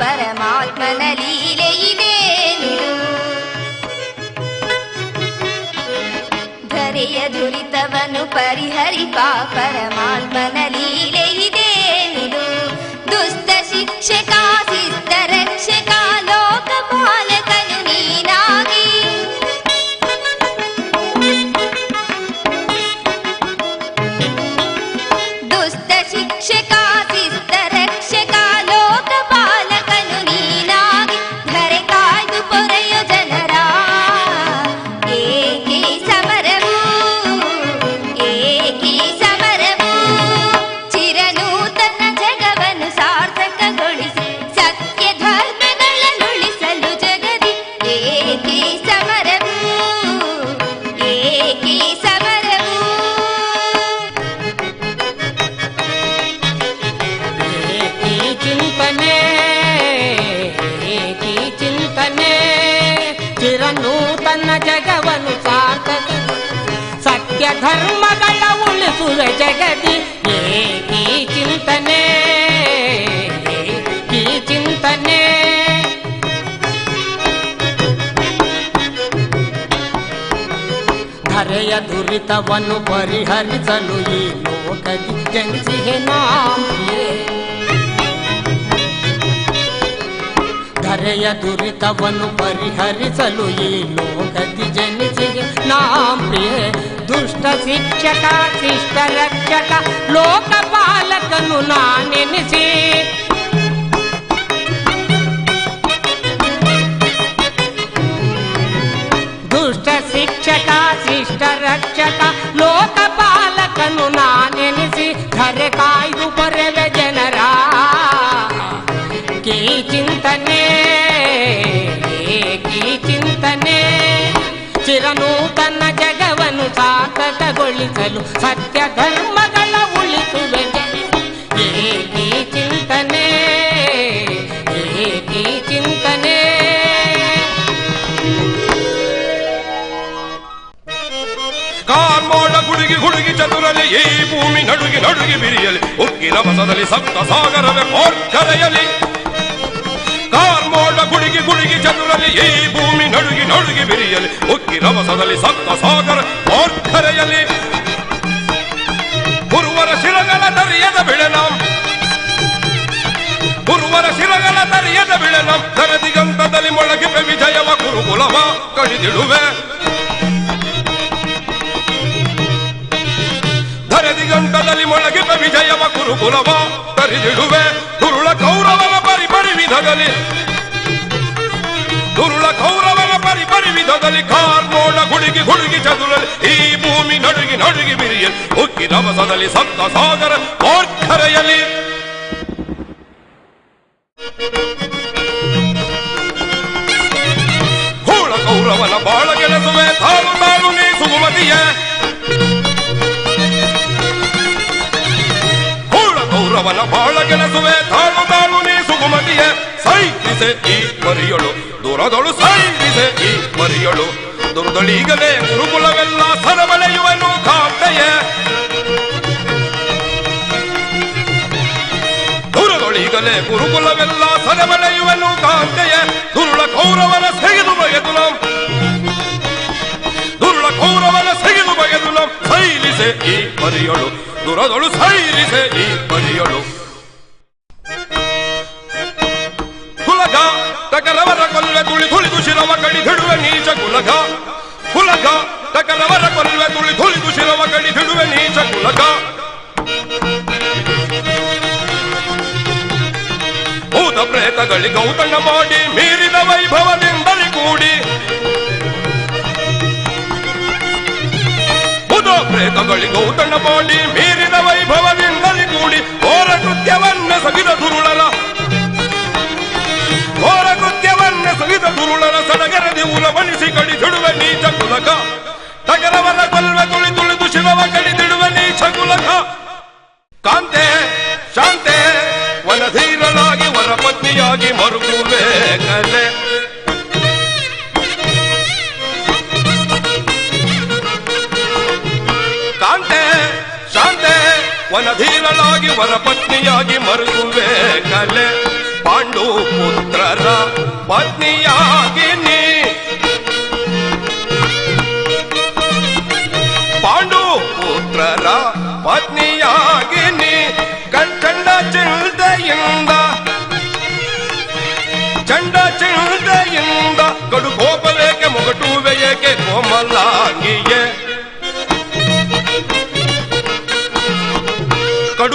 പരമാത്മനലീലയിലേ ധരിയ ദുരിതവനു പരിഹരിപ്പാ പരമാത്മനലീലയിലേ ദുസ്ത ശിക്ഷകാ కుల జగది ఏకీ చింతనే? ఏకీ చింతనే? ధరయ దురితవను పరిహరించలు ఈ లోకది జంజిహెనా ధరయ దురితవను పరిహరించలు ఈ లోకది ದುಷ್ಟ ಶಿಕ್ಷಕ ಶಿಷ್ಟ ರಕ್ಷಕ ಲೋಕಪಾಲಕನು ನಾನೆನಿಸಿ ದುಷ್ಟ ಶಿಕ್ಷಕ ಶಿಷ್ಟ ರಕ್ಷಕ ಲೋಕಪಾಲಕನು ನಾನೆನಿಸಿ ಧರೆ ಕಾಯ್ದು ಬರೆವೆ ಜನರ ಕೀ ಚಿಂತನೆ ಕೀ ಚಿಂತನೆ ಚಿರನೂತನ ಜಗವನ್ನು ಸಾರ್ಥಕಗೊಳಿಸಲು ಸತ್ಯ ಧರ್ಮಗಳ ಉಳಿಸುವೆ ಜನ ಏಕೀ ಚಿಂತನೆ ಏಕೀ ಚಿಂತನೆ ಕಾರ್ಮೋಡ ಗುಡುಗಿ ಗುಡುಗಿ ಚತುರಲಿ ಈ ಭೂಮಿ ನಡುಗಿ ನಡುಗಿ ಬಿರಿಯಲಿ ಉಕ್ಕಿನ ಬಸದಲ್ಲಿ ಸಪ್ತ ಸಾಗರವೇ ಕರೆಯಲಿ ಕಾರ್ಮೋಡ ಗುಡುಗಿ ಗುಡುಗಿ ಚತುರಲಿ ಈ ಭೂಮಿ ನಡುಗಿ ನಡುಗಿ ಬಿರಿಯಲಿ ಉಕ್ಕಿನ ಬಸದಲ್ಲಿ ಸಪ್ತ ಸಾಗರ ಕರೆಯಲಿ ಗುರುವರ ಶಿರಗಳ ತರಿಯದ ಬಿಳೆನಂ ಗುರುವರ ಶಿರಗಳ ತರಿಯದ ಬಿಳೆನಂ ಧರದಿಗಂತದಲ್ಲಿ ಮೊಳಗಿಪೆ ವಿಜಯವ ಗುರುಕುಲವ ಕಡಿದಿಡುವೆ ಧರದಿಗಂತದಲ್ಲಿ ಮೊಳಗಿಪ ವಿಜಯವ ಕುರುಕುಲವ ಕರಿದಿಡುವೆ ದುರುಳ ಕೌರವನ ಪರಿ ಪರಿ ವಿಧದಲ್ಲಿ ದುರುಳ ಕೌರವನ ಪರಿ ಪರಿ ವಿಧದಲ್ಲಿ ಕಾರ್ಮೋಡ ಗುಡುಗಿ ಗುಡುಗಿ ಚದುರಲಿ ಈ ಭೂಮಿ ನಡುಗಿ ನಡುಗಿ ಬಿರಿಯಲಿ ಉಕ್ಕಿ ನವಸದಲ್ಲಿ ಸಪ್ತ ಸಾಗರ ಓರ್ಖರೆಯಲಿ ಸೈರಿಸೆ ಈ ಮರಿಯಳು. ದೂರದಳು ಸೈರಿಸೆ ಈ ಮರಿಯಳು. ದುರ್ದಳೀಗಲೇ ಗುರುಕುಲವೆಲ್ಲ ಸರಬಳೆಯುವನು ಕಾಪೆಯ ದುರದೊಳೀಗಲೇ ಗುರುಕುಲವೆಲ್ಲ ಸರಬಳೆಯುವನು ಕಾಪೆಯ ದುರುಳ ಕೌರವನ ಸೆಗೆದು ಬಗೆದು ನಂ ದುರುಳ ಕೌರವನ ಸೆಗೆದು ಬಗೆದು ನಂ ಸೈಲಿಸೆ ಈ ಮರಿಯಳು. ದುರದೊಳು ಸೈಲಿಸೆ ಈ ಮರಿಯಳು. ಟಕರವರ ಕೊಲ್ವೆ ತುಳಿ ತುಳಿದು ಶಿರವ ಕಡಿದಿಡುವೆ ನೀಚ ಕುಲಗ ಕುಲಗ ಟಕರವರ ಕೊಲ್ವೆ ತುಳಿ ತುಳಿದು ಶಿರವ ಕಡಿದಿಡುವೆ ನೀಚ ಕುಲಗ ಭೂತ ಪ್ರೇತಗಳಿಗೆ ಔತಣ ಮಾಡಿ ಮೀರಿದ ವೈಭವದಿಂದಲೇ ಕೂಡಿ ಭೂತ ಪ್ರೇತಗಳಿಗೆ ಔತಣ ಮಾಡಿ ಮೀರಿದ ವೈಭವದಿಂದಲೇ ಕೂಡಿ ಗುಣಧೀರಳಾಗಿ ವರಪತ್ನಿಯಾಗಿ ಮರುಗುವೆ ಕಲೆ. ಪಾಂಡು ಪುತ್ರರ ಪತ್ನಿಯಾಗಿ ನೀ. ಪಾಂಡು ಪುತ್ರರ ಪತ್ನಿಯಾಗಿ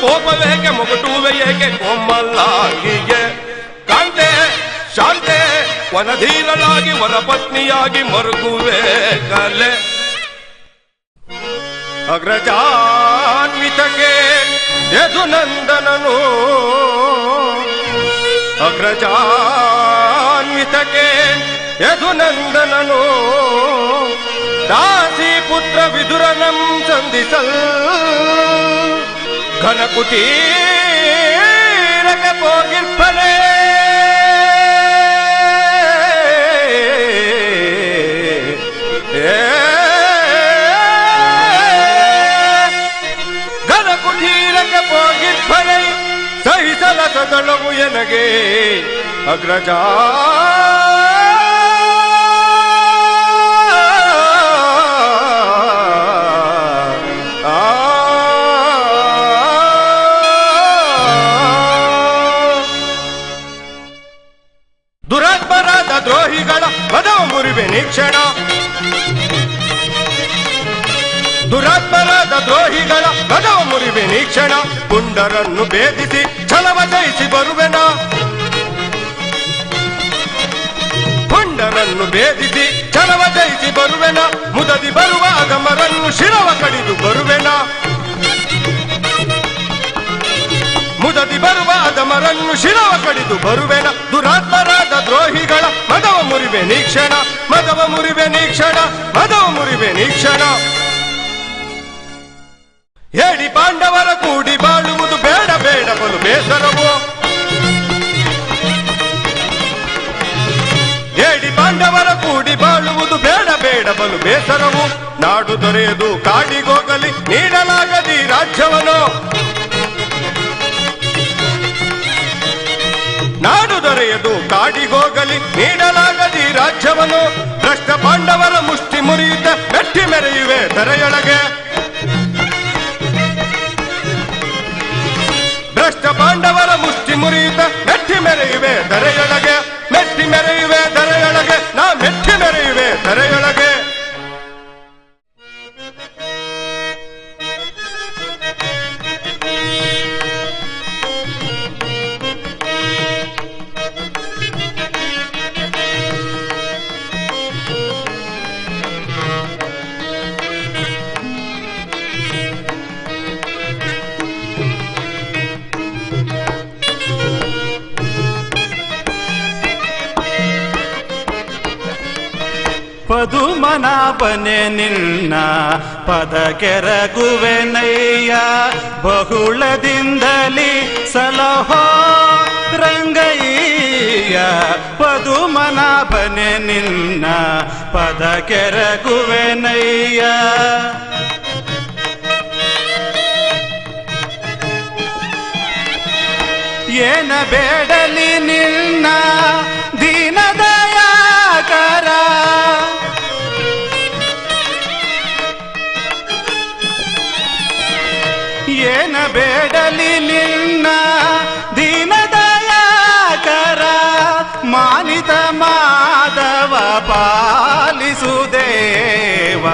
ಕಡು ಹೇಗೆ ಕೋಮಲಾಂಗಿಯೇ. ಕಾಂತೆ, ಶಾಂತೆ ವನಧೀರಳಾಗಿ ವರಪತ್ನಿಯಾಗಿ ಮರುಗುವೆ ಕಲೆ. ಅಗ್ರಜಾನ್ವಿತಕ್ಕೆ ಯದುನಂದನನು. ಅಗ್ರಜಾನ್ವಿತಕ್ಕೆ ಯದುನಂದನನು. ದಾಸಿ ಪುತ್ರ ವಿದುರನಂ ಸಂಧಿಸಲ್ ಘನಕುಟೀರಕ್ಕೆ ಹೋಗಿರ್ಪನೆ ಘನ ಕುಟೀರಕ್ಕೆ ಹೋಗಿರ್ಪನೆ ಸಹಿಸಲ ಸದಳವು ಎನಗೆ ಅಗ್ರಜ ದುರಾತ್ಮರಾದ ದ್ರೋಹಿಗಳ ಮದವ ಮುರಿವೆ ನೀಕ್ಷಣ ಪುಂಡರನ್ನು ಭೇದಿಸಿ ಛಲವ ಜಯಿಸಿ ಬರುವೆನ. ಪುಂಡರನ್ನು ಭೇದಿಸಿ ಛಲವ ಜಯಿಸಿ ಬರುವೆನ. ಮುದದಿ ಬರುವ ಅಗಮರನ್ನು ಶಿರವ ಕಡಿದು ಬರುವೆನ. ಮುದದಿ ಬರುವ ಅಗಮರನ್ನು ಶಿರವ ಕಡಿದು ಬರುವೆನ. ದುರಾತ್ಮರಾದ ದ್ರೋಹಿಗಳ ಮದವ ಮುರಿವೆ ನೀಕ್ಷಣ ಮದವ ಮುರಿವೆ ನೀಕ್ಷಣ ಮದವ ಮುರಿವೆ ನೀಕ್ಷಣ ಹೇಳಿ ಪಾಂಡವರ ಕೂಡಿ ಬಾಳುವುದು ಬೇಡ ಬೇಡ ಬಲು ಬೇಸರವು ಹೇಳಿ ಪಾಂಡವರ ಕೂಡಿ ಬಾಳುವುದು ಬೇಡ ಬೇಡ ಬಲು ಬೇಸರವು ನಾಡು ದೊರೆಯದು ಕಾಡಿಗೋಗಲಿ ನೀಡಲಾಗದಿ ರಾಜ್ಯವನು. ನಾಡು ದೊರೆಯದು ಕಾಡಿಗೋಗಲಿ ನೀಡಲಾಗದಿ ರಾಜ್ಯವನು. ಭ್ರಷ್ಟ ಪಾಂಡವರ ಮುಷ್ಟಿ ಮುರಿಯುತ್ತ ಮೆಟ್ಟಿ ಮೆರೆಯುವೆ ತೆರೆಯೊಳಗೆ ಪದುಮನಾಭನೆ ನಿನ್ನ ಪದ ಕೆರಗುವೆನಯ್ಯ ಬಹುಳದಿಂದಲಿ ಸಲಹೋ ರಂಗಯ್ಯ ಪದುಮನಾಭನೆ ನಿನ್ನ ಪದ ಕೆರಗುವೆನಯ್ಯ ಏನ ಬೇಡಲಿ ನಿನ್ನ ಬೇಡಲಿ ನಿನ್ನ ದೀನದಯಾಕರ ಮಾನಿತ ಮಾಧವ ಪಾಲಿಸುದೇವ.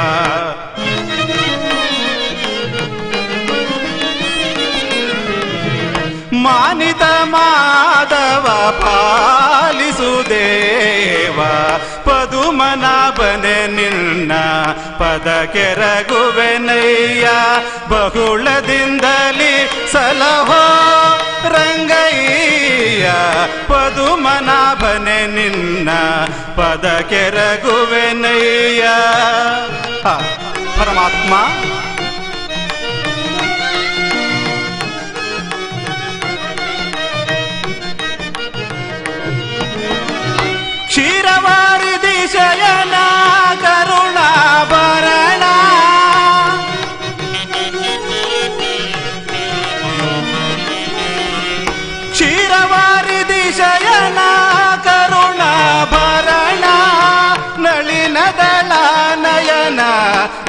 ಮಾನಿತ ಮಾಧವ ಪಾಲಿಸುದೇವ. ಪದುಮನಾಭನೆ ನಿನ್ನ ಪದ ಕೆರಗುವೆನಯ್ಯ ಬಹುಳದಿಂದಲಿ ಸಲಹೋ ರಂಗಯ್ಯ ಪದುಮನಾಭನೆ ನಿನ್ನ ಪದ ಕೆರಗುವೆನಯ್ಯ ಪರಮಾತ್ಮ.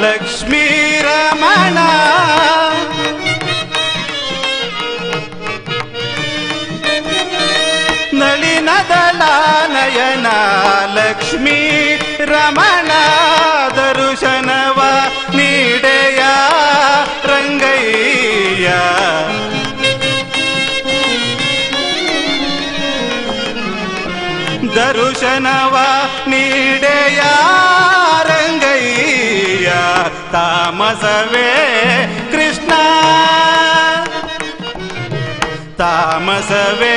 लक्ष्मीरमण नलिनदलानयना लक्ष्मी रमण। ದರುಶನವ ನೀಡೆಯ ರಂಗಯ್ಯ ತಾಮಸವೇ ಕೃಷ್ಣ ತಾಮಸವೇ